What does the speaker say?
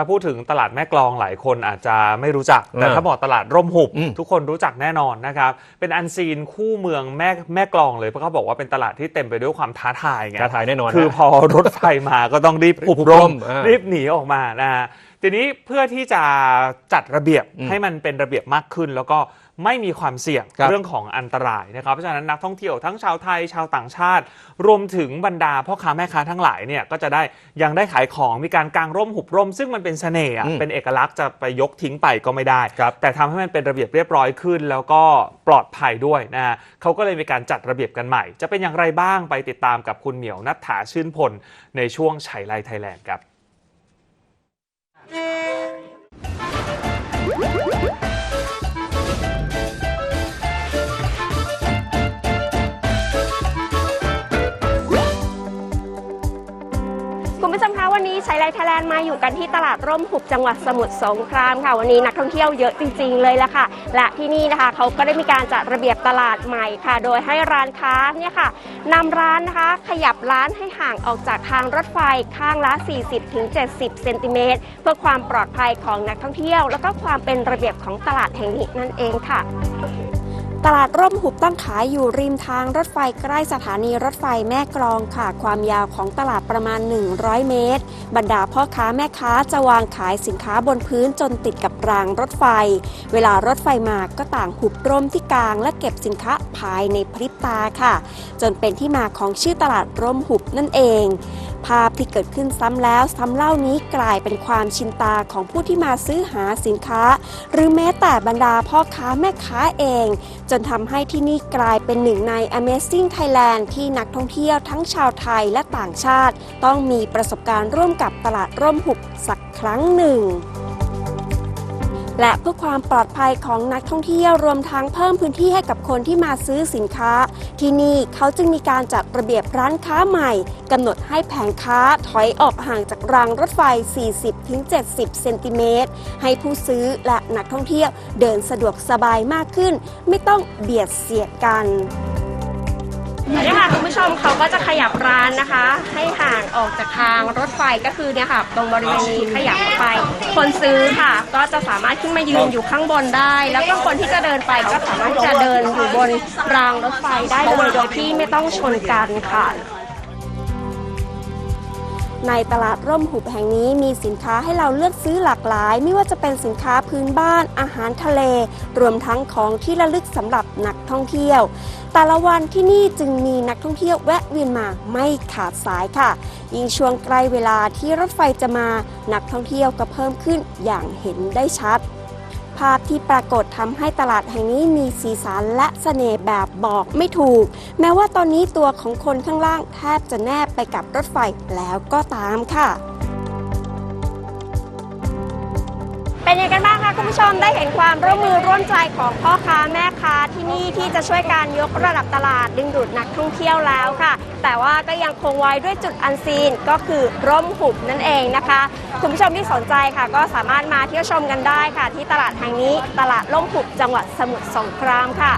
ถ้าพูดถึงตลาดแม่กลองหลายคนอาจจะไม่รู้จัก แต่อ่าถ้าบอกตลาดร่มหุบอืมทุกคนรู้จักแน่นอนนะครับ เป็นอันซีนคู่เมืองแม่แม่กลองเลยเพราะเขาบอกว่าเป็นตลาดที่เต็มไปด้วยความท้าทายไงท้าทายแน่นอนคือนะพอรถไฟมาก็ต้องรีบหุบหุบร่ร่มมอ่ารีบหนีออกมานะฮะทีนี้เพื่อที่จะจัดระเบียบอืมให้มันเป็นระเบียบมากขึ้นแล้วก็ ไม่มีความเสี่ยงครับเรื่องของอันตรายนะครับเพราะฉะนั้นนักท่องเที่ยวทั้งชาวไทยชาวต่างชาติ รวมถึงบรรดาพ่อค้าแม่ค้าทั้งหลายเนี่ยก็จะได้ยังได้ขายของมีการกางร่มหุบร่ม ซึ่งมันเป็นเสน่ห์อะอืมเป็นเอกลักษณ์จะไปยกทิ้งไปก็ไม่ได้ ครับ แต่ทำให้มันเป็นระเบียบเรียบร้อยขึ้น แล้วก็ปลอดภัยด้วยนะฮะเขาก็เลยมีการจัดระเบียบกันใหม่ จะเป็นอย่างไรบ้างไปติดตามกับคุณเหมียวนัทถาชื่นพลในช่วงไฉไลไทยแลนด์ครับ คุณผู้ชมคะวันนี้ใช้ไลท์ไทยแลนด์มาอยู่กันที่ตลาดร่มหุบจังหวัดสมุทรสงครามค่ะ วันนี้นักท่องเที่ยวเยอะจริง ๆ เลยละค่ะ และที่นี่นะคะเขาก็ได้มีการจัดระเบียบตลาดใหม่ค่ะ โดยให้ร้านค้าเนี่ยค่ะนำร้านนะคะขยับร้านให้ห่างออกจากทางรถไฟข้างละ 40-70 เซนติเมตรเพื่อความปลอดภัยของนักท่องเที่ยว แล้วก็ความเป็นระเบียบของตลาดแห่งนี้นั่นเองค่ะ ตลาดร่มหุบตั้งขายอยู่ริมทางรถไฟใกล้สถานีรถไฟแม่กลองค่ะ ความยาวของตลาดประมาณ 100 เมตร บรรดาพ่อค้าแม่ค้าจะวางขายสินค้าบนพื้นจนติดกับรางรถไฟ เวลารถไฟมาก็ต่างหุบร่มที่กลาง และเก็บสินค้าภายในพริบตาค่ะ จนเป็นที่มาของชื่อตลาดร่มหุบนั่นเอง ภาพที่เกิดขึ้นซ้ำแล้วซ้ำเล่านี้กลายเป็นความชินตาของผู้ที่มาซื้อหาสินค้า หรือแม้แต่บรรดาพ่อค้าแม่ค้าเอง จนทำให้ที่นี่กลายเป็นหนึ่งใน Amazing Thailand ที่นักท่องเที่ยวทั้งชาวไทยและต่างชาติ ต้องมีประสบการณ์ร่วมกับตลาดร่มหุบสักครั้งหนึ่ง และเพื่อความปลอดภัยของนักท่องเที่ยวรวมทั้งเพิ่มพื้นที่ให้กับคนที่มาซื้อสินค้า ที่นี่เขาจึงมีการจัดระเบียบร้านค้าใหม่กำหนดให้แผงค้าถอยออกห่างจากรางรถไฟ 40-70 เซนติเมตรให้ผู้ซื้อและนักท่องเที่ยวเดินสะดวกสบายมากขึ้น ไม่ต้องเบียดเสียดกัน เนี่ยค่ะคุณผู้ชมเขาก็จะขยับร้านนะคะ ให้ห่างออกจากทางรถไฟก็คือเนี่ยค่ะ ตรงบริเวณนี้ขยับออกไป คนซื้อค่ะ ก็จะสามารถขึ้นมายืนอยู่ข้างบนได้ แล้วก็คนที่จะเดินไปก็สามารถจะเดินอยู่บนรางรถไฟได้เลยโดยที่ไม่ต้องชนกันค่ะ ในตลาดร่มหุบแห่งนี้มีสินค้าให้เราเลือกซื้อหลากหลาย ไม่ว่าจะเป็นสินค้าพื้นบ้าน อาหารทะเล รวมทั้งของที่ระลึกสำหรับนักท่องเที่ยว แต่ละวันที่นี่จึงมีนักท่องเที่ยวแวะเวียนมาไม่ขาดสายค่ะ ยิ่งช่วงใกล้เวลาที่รถไฟจะมานักท่องเที่ยวก็เพิ่มขึ้นอย่างเห็นได้ชัด ภาพที่ปรากฏทำให้ตลาดแห่งนี้มีสีสันและเสน่ห์แบบบอกไม่ถูก แม้ว่าตอนนี้ตัวของคนข้างล่างแทบจะแนบไปกับรถไฟแล้วก็ตามค่ะ เป็นยังไงกันบ้างคะคุณผู้ชมได้เห็นความร่วมมือร่วมใจของพ่อค้าแม่ค้าที่นี่ที่จะช่วยการยกระดับตลาดดึงดูดนักท่องเที่ยวแล้วค่ะ แต่ว่าก็ยังคงไว้ด้วยจุดอันซีนก็คือร่มหุบนั่นเองนะคะ คุณผู้ชมที่สนใจค่ะ ก็สามารถมาเที่ยวชมกันได้ค่ะ ที่ตลาดแห่งนี้ตลาดร่มหุบจังหวัดสมุทรสงครามค่ะ